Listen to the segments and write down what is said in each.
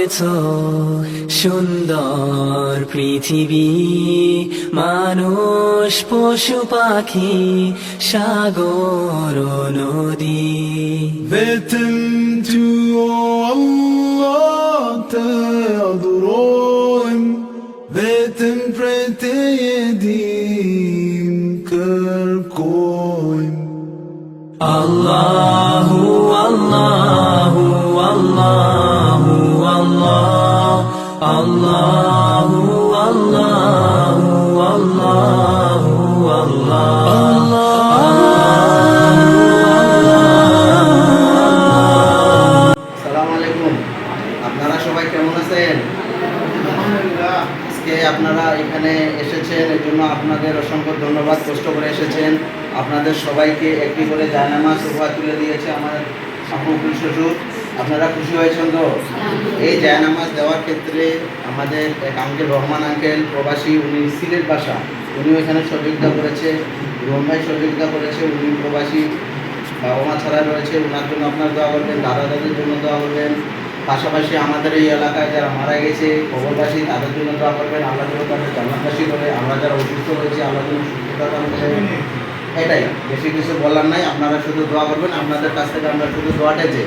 করেছ সুন্দর পৃথিবী। মানুষ পশু পাখি সাগর নদী। বেতন বেতন প্রেতে দিন কর আল্লাহ আপনারা সবাই কেমন আছেন? আজকে আপনারা এখানে এসেছেন, এর জন্য আপনাদের অসংখ্য ধন্যবাদ কষ্ট করে এসেছেন। আপনাদের সবাইকে একটি করে জায়নামাজ উপহার তুলে দিয়েছে আমার শাহুকুল শ্বশুর আপনারা খুশি হয়েছেন তো? এই জায়নামাজ দেওয়ার ক্ষেত্রে আমাদের এক আঙ্কেল রহমান আঙ্কেল, প্রবাসী, উনি সিলেট বাসা উনিও এখানে সহযোগিতা করেছে ভাই সহযোগিতা করেছে, উনি প্রবাসী বাবা মা ছাড়া রয়েছে ওনার জন্য আপনার দোয়া করবেন দাদা দাদির জন্য দোয়া করবেন। পাশাপাশি আমাদের এই এলাকায় যারা মারা গেছে কবরবাসী তাদের জন্য দোয়া করবেন। আল্লাহ যেন তাদের জান্নাতবাসী করে, আমরা যারা অসুস্থ হয়েছি আল্লাহ যেন সুস্থতা দান করেন। এটাই, বেশি কিছু বলার নাই, আপনারা শুধু দোয়া করবেন, আপনাদের কাছ থেকে আমরা শুধু দোয়াটাই চাই।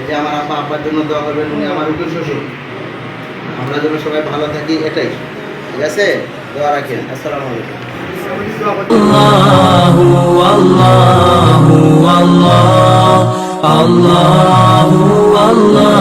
এই যে আমার আপা আব্বার জন্য দোয়া করবেন, উনি আমার উঠে শ্বশুর। আমরা যেন সবাই ভালো থাকি, এটাই। ঠিক আছে? দোয়া রাখেন। আসসালামু আলাইকুম। Allah Allahu Allahu Allah